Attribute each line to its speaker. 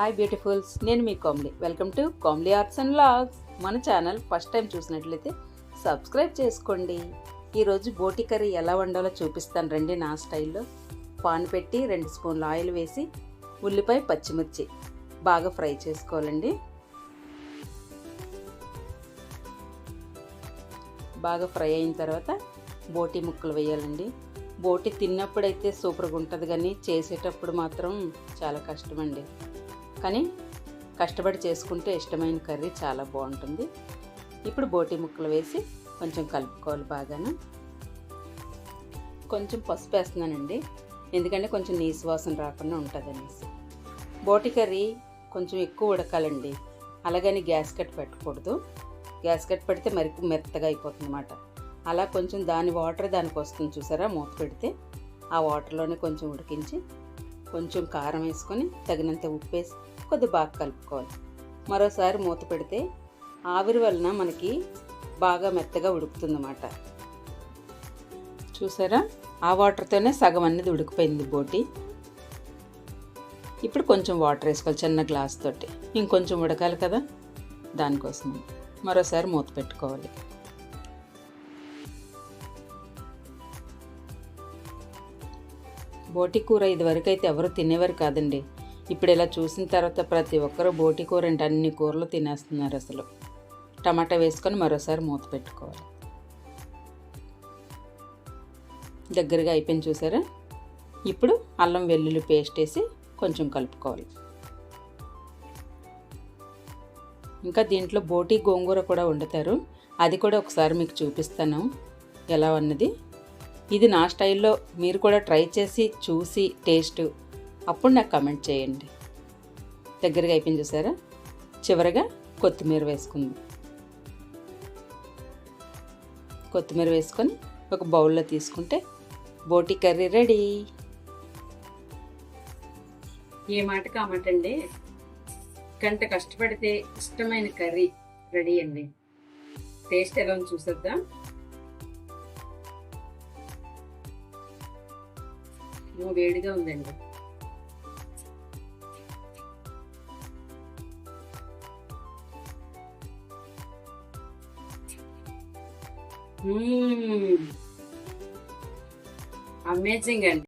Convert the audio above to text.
Speaker 1: Hi beautifuls నేను మీ Kamli. Welcome to Kamli arts and logs మన channel first time చూసినట్లయితే subscribe చేసుకోండి. ఈరోజు బోటి కర్రీ ఎలా వండాలో చూపిస్తాను రండి నా స్టైల్లో. పాన్ పెట్టి రెండు స్పూన్లు ఆయిల్ వేసి ఉల్లిపాయ పచ్చిమిర్చి బాగా ఫ్రై చేసుకోవాలండి. బాగా ఫ్రై అయిన తర్వాత బోటి ముక్కలు వేయాలండి. బోటి తిన్నప్పుడైతే సూపర్గా ఉంటుంది కానీ చేసేటప్పుడు మాత్రం చాలా కష్టమండి. కానీ కష్టపడి చేసుకుంటే ఇష్టమైన కర్రీ చాలా బాగుంటుంది. ఇప్పుడు బోటి ముక్కలు వేసి కొంచెం కలుపుకోవాలి బాగాను. కొంచెం పసుపు వేస్తున్నానండి. ఎందుకంటే కొంచెం నీసు వాసన రాకుండా ఉంటుంది అనేసి బోటి కర్రీ కొంచెం ఎక్కువ ఉడకాలండి. అలాగని గ్యాస్ కట్ పెట్టకూడదు. గ్యాస్ కట్ పెడితే మరి మెత్తగా అయిపోతుంది అన్నమాట అలా కొంచెం దాని వాటర్ దానికి వస్తుంది చూసారా? మూత పెడితే ఆ వాటర్లోనే కొంచెం ఉడికించి కొంచెం కారం వేసుకొని తగినంత ఉప్పు వేసి కొద్దిగా బాగా కలుపుకోవాలి. మరోసారి మూత పెడితే ఆవిరి వలన మనకి బాగా మెత్తగా ఉడుకుతుందన్నమాట. చూసారా? ఆ వాటర్తోనే సగం అనేది ఉడికిపోయింది బోటి. ఇప్పుడు కొంచెం వాటర్ వేసుకోవాలి చిన్న గ్లాస్ తోటి. ఇంకొంచెం ఉడకాలి కదా? దానికోసం మరోసారి మూత పెట్టుకోవాలి. బోటి కూర ఇదివరకు అయితే ఎవరు తినేవారు కాదండి. ఇప్పుడు ఇలా చూసిన తర్వాత ప్రతి ఒక్కరూ బోటి కూర అంటే అన్ని కూరలు తినేస్తున్నారు అసలు. టమాటా వేసుకొని మరోసారి మూత పెట్టుకోవాలి. దగ్గరగా అయిపోయింది చూసారా? ఇప్పుడు అల్లం వెల్లుల్లి పేస్ట్ వేసి కొంచెం కలుపుకోవాలి. ఇంకా దీంట్లో బోటి గోంగూర కూడా వండుతారు. అది కూడా ఒకసారి మీకు చూపిస్తాను. ఎలా అన్నది ఇది నా స్టైల్లో మీరు కూడా ట్రై చేసి చూసి టేస్ట్. అప్పుడు నాకు కమెంట్ చేయండి. దగ్గరగా అయిపోయింది చూసారా? చివరగా కొత్తిమీర వేసుకుంది. కొత్తిమీర వేసుకొని ఒక బౌల్లో తీసుకుంటే బోటి కర్రీ రెడీ. ఏ మాట కామాటండి. గంట కష్టపడితే ఇష్టమైన కర్రీ రెడీ అండి. టేస్ట్ ఎలా ఉంది చూసేద్దాం. ఏమో వేడిగా ఉందండి. అమేజింగ్ అండి.